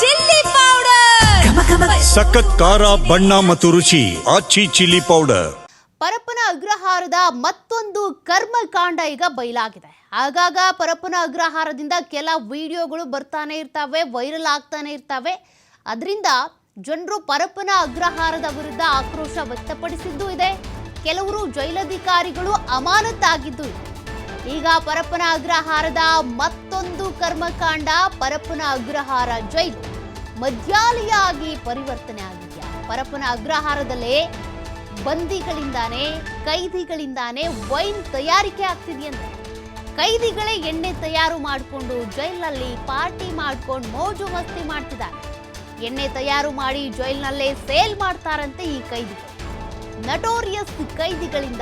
Chilli powder. ಸಖತ್ ಖಾರ ಬಣ್ಣ ಮತ್ತು ರುಚಿ ಆಚಿ ಚಿಲ್ಲಿ ಪೌಡರ್. ಪರಪ್ಪನ ಅಗ್ರಹಾರದ ಮತ್ತೊಂದು ಕರ್ಮಕಾಂಡ ಈಗ ಬಯಲಾಗಿದೆ. ಆಗಾಗ ಪರಪ್ಪನ ಅಗ್ರಹಾರದಿಂದ ಕೆಲ ವಿಡಿಯೋಗಳು ಬರ್ತಾನೆ ಇರ್ತಾವೆ ವೈರಲ್ ಆಗ್ತಾನೆ ಇರ್ತಾವೆ. ಅದರಿಂದ ಜನರು ಪರಪ್ಪನ ಅಗ್ರಹಾರದ ವಿರುದ್ಧ ಆಕ್ರೋಶ ವ್ಯಕ್ತಪಡಿಸಿದ್ದು ಇದೆ. ಕೆಲವರು ಜೈಲಧಿಕಾರಿಗಳು ಅಮಾನತಾಗಿದ್ದು ಇದೆ. ಈಗ ಪರಪ್ಪನ ಅಗ್ರಹಾರದ ಮತ್ತೊಂದು ಕರ್ಮಕಾಂಡ, ಪರಪ್ಪನ ಅಗ್ರಹಾರ ಜೈಲು. ಮದ್ಯಾಲಯ ಆಗಿ ಪರಿವರ್ತನೆ ಆಗಿದೆಯಾ? ಪರಪ್ಪನ ಅಗ್ರಹಾರದಲ್ಲೇ ಬಂದಿಗಳಿಂದಾನೇ, ಕೈದಿಗಳಿಂದಾನೇ ವೈನ್ ತಯಾರಿಕೆ ಆಗ್ತಿದೆಯಂತೆ ಕೈದಿಗಳೇ ಎಣ್ಣೆ ತಯಾರು ಮಾಡಿಕೊಂಡು ಜೈಲಿನಲ್ಲಿ ಪಾರ್ಟಿ ಮಾಡ್ಕೊಂಡು ಮೋಜು ಮಸ್ತಿ ಮಾಡ್ತಿದ್ದಾರೆ. ಎಣ್ಣೆ ತಯಾರು ಮಾಡಿ ಜೈಲಿನಲ್ಲೇ ಸೇಲ್ ಮಾಡ್ತಾರಂತೆ ಈ ಕೈದಿಗಳು. ನಟೋರಿಯಸ್ ಕೈದಿಗಳಿಂದ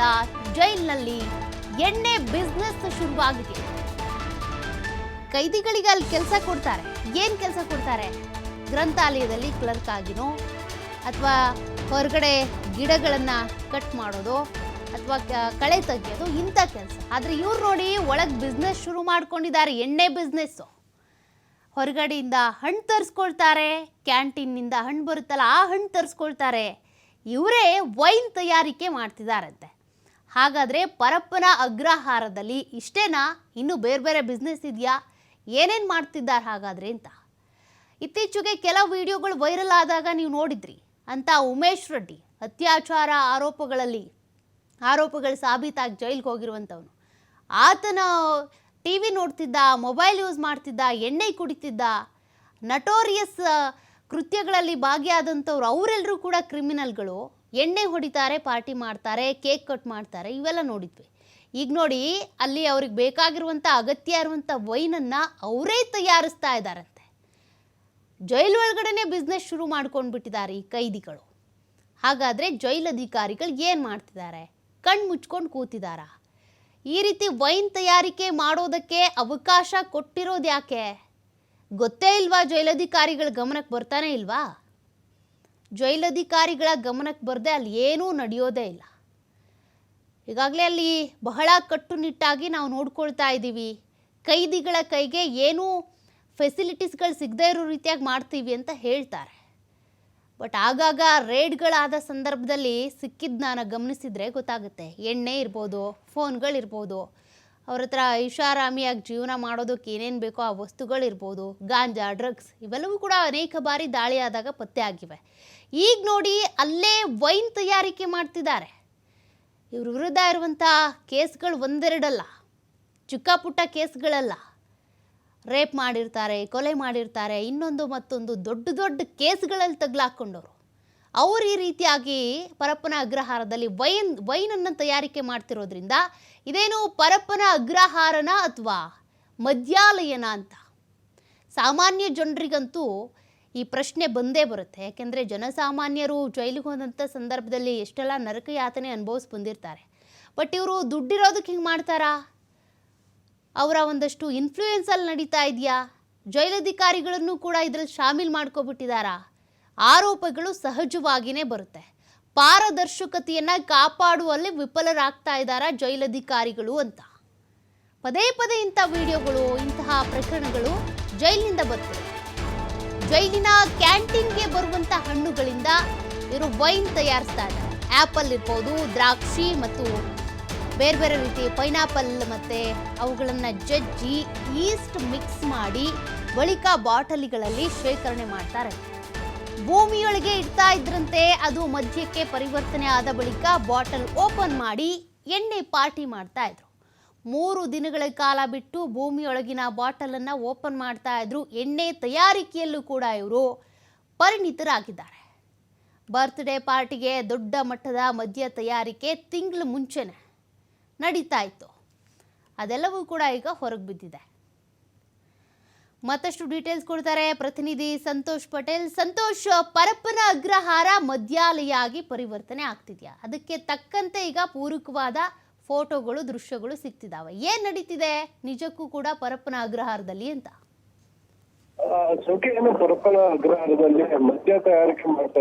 ಜೈಲಿನಲ್ಲಿ ಎಣ್ಣೆ ಬಿಸ್ನೆಸ್ ಶುರುವಾಗಿದೆ. ಕೈದಿಗಳಿಗೆ ಅಲ್ಲಿ ಕೆಲಸ ಕೊಡ್ತಾರೆ. ಏನ್ ಕೆಲಸ ಕೊಡ್ತಾರೆ? ಗ್ರಂಥಾಲಯದಲ್ಲಿ ಕ್ಲರ್ಕ್ ಆಗಿನೋ, ಅಥವಾ ಹೊರಗಡೆ ಗಿಡಗಳನ್ನ ಕಟ್ ಮಾಡೋದು, ಅಥವಾ ಕಳೆ ತೆಗೆಯೋದು, ಇಂಥ ಕೆಲಸ. ಆದರೆ ಇವ್ರು ನೋಡಿ ಒಳಗೆ ಬಿಸ್ನೆಸ್ ಶುರು ಮಾಡ್ಕೊಂಡಿದ್ದಾರೆ, ಎಣ್ಣೆ ಬಿಸ್ನೆಸ್ಸು ಹೊರಗಡೆಯಿಂದ ಹಣ್ಣು ತರಿಸ್ಕೊಳ್ತಾರೆ ಕ್ಯಾಂಟೀನ್ನಿಂದ ಹಣ್ಣು ಬರುತ್ತಲ್ಲ, ಆ ಹಣ್ಣು ತರಿಸ್ಕೊಳ್ತಾರೆ. ಇವರೇ ವೈನ್ ತಯಾರಿಕೆ ಮಾಡ್ತಿದ್ದಾರಂತೆ ಹಾಗಾದರೆ ಪರಪ್ಪನ ಅಗ್ರಹಾರದಲ್ಲಿ ಇಷ್ಟೇನಾ? ಇನ್ನು ಬೇರೆ ಬೇರೆ ಬಿಸ್ನೆಸ್ ಇದೆಯಾ? ಏನೇನು ಮಾಡ್ತಿದ್ದಾರೆ ಹಾಗಾದರೆ ಅಂತ. ಇತ್ತೀಚೆಗೆ ಕೆಲವು ವಿಡಿಯೋಗಳು ವೈರಲ್ ಆದಾಗ ನೀವು ನೋಡಿದ್ರಿ. ಅಂತ ಉಮೇಶ್ ರೆಡ್ಡಿ ಅತ್ಯಾಚಾರ ಆರೋಪಗಳಲ್ಲಿ, ಆರೋಪಗಳು ಸಾಬೀತಾಗಿ ಜೈಲಿಗೆ ಹೋಗಿರುವಂಥವನು. ಆತನ ಟಿ ವಿ ನೋಡ್ತಿದ್ದ ಮೊಬೈಲ್ ಯೂಸ್ ಮಾಡ್ತಿದ್ದ, ಎಣ್ಣೆ ಕುಡಿತಿದ್ದ ನಟೋರಿಯಸ್ ಕೃತ್ಯಗಳಲ್ಲಿ ಭಾಗಿಯಾದಂಥವ್ರು ಅವರೆಲ್ಲರೂ ಕೂಡ ಕ್ರಿಮಿನಲ್ಗಳು ಎಣ್ಣೆ ಹೊಡಿತಾರೆ, ಪಾರ್ಟಿ ಮಾಡ್ತಾರೆ, ಕೇಕ್ ಕಟ್ ಮಾಡ್ತಾರೆ, ಇವೆಲ್ಲ ನೋಡಿದ್ವಿ. ಈಗ ನೋಡಿ, ಅಲ್ಲಿ ಅವ್ರಿಗೆ ಬೇಕಾಗಿರುವಂಥ ಅಗತ್ಯ ಇರುವಂಥ ವೈನನ್ನು ಅವರೇ ತಯಾರಿಸ್ತಾ ಇದ್ದಾರಂತೆ. ಜೈಲ್ ಒಳಗಡೆನೆ ಬಿಸ್ನೆಸ್ ಶುರು ಮಾಡ್ಕೊಂಡು ಬಿಟ್ಟಿದ್ದಾರೆ ಈ ಕೈದಿಗಳು. ಹಾಗಾದರೆ ಜೈಲ್ ಅಧಿಕಾರಿಗಳು ಏನು ಮಾಡ್ತಿದ್ದಾರೆ? ಕಣ್ಣು ಮುಚ್ಕೊಂಡು ಕೂತಿದಾರ ಈ ರೀತಿ ವೈನ್ ತಯಾರಿಕೆ ಮಾಡೋದಕ್ಕೆ ಅವಕಾಶ ಕೊಟ್ಟಿರೋದು ಯಾಕೆ ಗೊತ್ತೇ ಇಲ್ವಾ ಜೈಲಧಿಕಾರಿಗಳ ಗಮನಕ್ಕೆ ಬರ್ತಾನೆ ಇಲ್ವಾ? ಜೈಲಧಿಕಾರಿಗಳ ಗಮನಕ್ಕೆ ಬರದೆ ಅಲ್ಲಿ ಏನೂ ನಡೆಯೋದೇ ಇಲ್ಲ. ಈಗಾಗಲೇ ಅಲ್ಲಿ ಬಹಳ ಕಟ್ಟುನಿಟ್ಟಾಗಿ ನಾವು ನೋಡ್ಕೊಳ್ತಾ ಇದ್ದೀವಿ. ಕೈದಿಗಳ ಕೈಗೆ ಏನೂ ಫೆಸಿಲಿಟೀಸ್ಗಳು ಸಿಗದೇ ಇರೋ ರೀತಿಯಾಗಿ ಮಾಡ್ತೀವಿ ಅಂತ ಹೇಳ್ತಾರೆ. ಬಟ್ ಆಗಾಗ ರೇಡ್ಗಳಾದ ಸಂದರ್ಭದಲ್ಲಿ ಸಿಕ್ಕಿದ್ದು ನಾನು ಗಮನಿಸಿದರೆ ಗೊತ್ತಾಗುತ್ತೆ. ಎಣ್ಣೆ ಇರ್ಬೋದು ಫೋನ್ಗಳಿರ್ಬೋದು ಅವ್ರ ಹತ್ರ ಐಷಾರಾಮಿಯಾಗಿ ಜೀವನ ಮಾಡೋದಕ್ಕೆ ಏನೇನು ಬೇಕೋ ಆ ವಸ್ತುಗಳಿರ್ಬೋದು, ಗಾಂಜಾ, ಡ್ರಗ್ಸ್, ಇವೆಲ್ಲವೂ ಕೂಡ ಅನೇಕ ಬಾರಿ ದಾಳಿಯಾದಾಗ ಪತ್ತೆ ಆಗಿವೆ ಈಗ ನೋಡಿ ಅಲ್ಲೇ ವೈನ್ ತಯಾರಿಕೆ ಮಾಡ್ತಿದ್ದಾರೆ. ಇವ್ರ ವಿರುದ್ಧ ಇರುವಂಥ ಕೇಸ್ಗಳು ಒಂದೆರಡಲ್ಲ ಚಿಕ್ಕ ಪುಟ್ಟ ಕೇಸ್ಗಳಲ್ಲ. ರೇಪ್ ಮಾಡಿರ್ತಾರೆ, ಕೊಲೆ ಮಾಡಿರ್ತಾರೆ, ಇನ್ನೊಂದು ಮತ್ತೊಂದು ದೊಡ್ಡ ದೊಡ್ಡ ಕೇಸ್ಗಳಲ್ಲಿ ತಗ್ಲಾಕೊಂಡವರು ಅವ್ರು ಈ ರೀತಿಯಾಗಿ ಪರಪ್ಪನ ಅಗ್ರಹಾರದಲ್ಲಿ ವೈನ್, ವೈನನ್ನು ತಯಾರಿಕೆ ಮಾಡ್ತಿರೋದ್ರಿಂದ ಇದೇನು ಪರಪ್ಪನ ಅಗ್ರಹಾರನ ಅಥವಾ ಮದ್ಯಾಲಯನ ಅಂತ? ಸಾಮಾನ್ಯ ಜನರಿಗಂತೂ ಈ ಪ್ರಶ್ನೆ ಬಂದೇ ಬರುತ್ತೆ. ಯಾಕೆಂದರೆ ಜನಸಾಮಾನ್ಯರು ಜೈಲಿಗೆ ಹೋದಂಥ ಸಂದರ್ಭದಲ್ಲಿ ಎಷ್ಟೆಲ್ಲ ನರಕ ಯಾತನೆ ಅನುಭವಿಸಿ ಬಂದಿರ್ತಾರೆ ಬಟ್ ಇವರು ದುಡ್ಡಿರೋದಕ್ಕೆ ಹಿಂಗೆ ಮಾಡ್ತಾರಾ? ಅವರ ಒಂದಷ್ಟು ಇನ್ಫ್ಲೂಯೆನ್ಸಲ್ಲಿ ನಡೀತಾ ಇದೆಯಾ? ಜೈಲಧಿಕಾರಿಗಳನ್ನು ಕೂಡ ಇದರಲ್ಲಿ ಶಾಮೀಲ್ ಮಾಡ್ಕೊಬಿಟ್ಟಿದ್ದಾರಾ ಆರೋಪಗಳು ಸಹಜವಾಗಿಯೇ ಬರುತ್ತೆ. ಪಾರದರ್ಶಕತೆಯನ್ನು ಕಾಪಾಡುವಲ್ಲಿ ವಿಫಲರಾಗ್ತಾ ಇದ್ದಾರಾ ಜೈಲಧಿಕಾರಿಗಳು ಅಂತ. ಪದೇ ಪದೇ ಇಂಥ ವಿಡಿಯೋಗಳು, ಇಂತಹ ಪ್ರಕರಣಗಳು ಜೈಲಿನಿಂದ ಬರ್ತವೆ. ಜೈಲಿನ ಕ್ಯಾಂಟೀನ್ಗೆ ಬರುವಂಥ ಹಣ್ಣುಗಳಿಂದ ಇವರು ವೈನ್ ತಯಾರಿಸ್ತಾ ಇದ್ದಾರೆ ಆ್ಯಪಲ್ ಇರ್ಬೋದು, ದ್ರಾಕ್ಷಿ ಮತ್ತು ಬೇರೆ ಬೇರೆ ರೀತಿ ಪೈನಾಪಲ್ ಮತ್ತು ಅವುಗಳನ್ನು ಜಜ್ಜಿ ಈಸ್ಟ್ ಮಿಕ್ಸ್ ಮಾಡಿ ಬಳಿಕ ಬಾಟಲಿಗಳಲ್ಲಿ ಶೇಖರಣೆ ಮಾಡ್ತಾರೆ. ಭೂಮಿಯೊಳಗೆ ಇಡ್ತಾ ಇದ್ರಂತೆ, ಅದು ಮಧ್ಯಕ್ಕೆ ಪರಿವರ್ತನೆ ಆದ ಬಳಿಕ ಬಾಟಲ್ ಓಪನ್ ಮಾಡಿ ಎಣ್ಣೆ ಪಾರ್ಟಿ ಮಾಡ್ತಾ ಇದ್ರು. ಮೂರು ದಿನಗಳ ಕಾಲ ಬಿಟ್ಟು ಭೂಮಿಯೊಳಗಿನ ಬಾಟಲನ್ನು ಓಪನ್ ಮಾಡ್ತಾ ಇದ್ರು. ಎಣ್ಣೆ ತಯಾರಿಕೆಯಲ್ಲೂ ಕೂಡ ಇವರು ಪರಿಣಿತರಾಗಿದ್ದಾರೆ. ಬರ್ತ್ಡೇ ಪಾರ್ಟಿಗೆ ದೊಡ್ಡ ಮಟ್ಟದ ಮದ್ಯ ತಯಾರಿಕೆ ತಿಂಗಳ ಮುಂಚೆನೆ ನಡೀತಾ ಇತ್ತು. ಅದೆಲ್ಲವೂ ಕೂಡ ಈಗ ಹೊರಗೆ ಬಿದ್ದಿದೆ. ಮತ್ತಷ್ಟು ಡೀಟೇಲ್ಸ್ ಕೊಡ್ತಾರೆ. ಪ್ರತಿನಿಧಿ ಸಂತೋಷ್ ಪಟೇಲ್. ಸಂತೋಷ್, ಪರಪ್ಪನ ಅಗ್ರಹಾರ ಮದ್ಯಾಲಯ ಆಗಿ ಪರಿವರ್ತನೆ ಆಗ್ತಿದ್ಯಾ? ಅದಕ್ಕೆ ತಕ್ಕಂತೆ ಈಗ ಪೂರಕವಾದ ಫೋಟೋಗಳು, ದೃಶ್ಯಗಳು ಸಿಗ್ತಿದಾವೆ. ಏನ್ ನಡೀತಿದೆ? ನಿಜಕ್ಕೂ ಕೂಡ ಪರಪ್ಪನ ಅಗ್ರಹಾರದಲ್ಲಿ ಅಂತ. ಸೌಖ್ಯವನ್ನು ಪರಪ್ಪನ ಅಗ್ರಹಾರದಲ್ಲಿ ಮದ್ಯ ತಯಾರಿಕೆ ಮಾಡ್ತಾ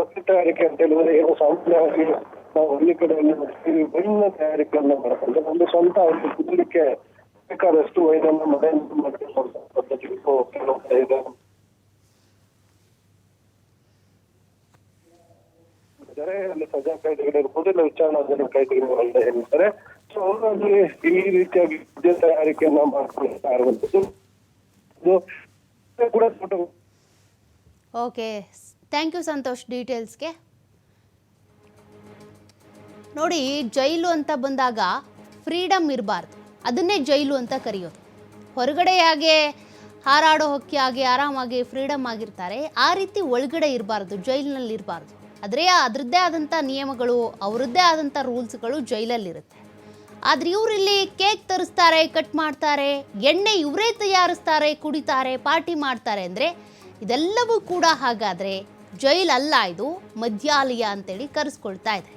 ಮದ್ಯ ತಯಾರಿಕೆ ಅಂತ ಹೇಳಿದ್ರೆ ಏನು ಸಾಮಾನ್ಯವಾಗಿ ನಾವು ಹಳ್ಳಿ ಕಡೆಯಲ್ಲಿ ಬಣ್ಣ ತಯಾರಿಕೆಯನ್ನ ಮಾಡ್ಕೊಂಡು ಒಂದು ಸ್ವಂತ ಒಂದು ಕುಡಿಲಿಕ್ಕೆ ಬೇಕಾದಷ್ಟು ವೈರನ್ನು ಮನೆಯಲ್ಲಿ ಹೇಳ್ತಾರೆ ಅವರು ಈ ರೀತಿಯಾಗಿ ತಯಾರಿಕೆಯನ್ನ ಮಾಡ್ಕೊಳ್ತಾ ಕೂಡ ಓಕೆ ಥ್ಯಾಂಕ್ ಯು ಸಂತೋಷ್ ಡೀಟೇಲ್ಸ್ಗೆ ನೋಡಿ ಜೈಲು ಅಂತ ಬಂದಾಗ ಫ್ರೀಡಮ್ ಇರಬಾರ್ದು. ಅದನ್ನೇ ಜೈಲು ಅಂತ ಕರೆಯೋದು ಹೊರಗಡೆ ಹಾಗೆ ಹಾರಾಡೋ ಹೊಕ್ಕಿ ಹಾಗೆ ಆರಾಮಾಗಿ ಫ್ರೀಡಮ್ ಆಗಿರ್ತಾರೆ. ಆ ರೀತಿ ಒಳಗಡೆ ಇರಬಾರ್ದು, ಜೈಲಿನಲ್ಲಿ ಇರಬಾರ್ದು. ಆದರೆ ಅದರದ್ದೇ ಆದಂಥ ನಿಯಮಗಳು, ಅವರದ್ದೇ ಆದಂಥ ರೂಲ್ಸ್ಗಳು ಜೈಲಲ್ಲಿರುತ್ತೆ. ಆದರೆ ಇವರಿಲ್ಲಿ ಕೇಕ್ ತರಿಸ್ತಾರೆ, ಕಟ್ ಮಾಡ್ತಾರೆ, ಎಣ್ಣೆ ಇವರೇ ತಯಾರಿಸ್ತಾರೆ, ಕುಡಿತಾರೆ, ಪಾರ್ಟಿ ಮಾಡ್ತಾರೆ ಅಂದರೆ ಇದೆಲ್ಲವೂ ಕೂಡ ಹಾಗಾದರೆ ಜೈಲ್ ಅಲ್ಲ ಇದು ಮದ್ಯಾಲಯ ಅಂತೇಳಿ ಕರೆಸ್ಕೊಳ್ತಾ ಇದೆ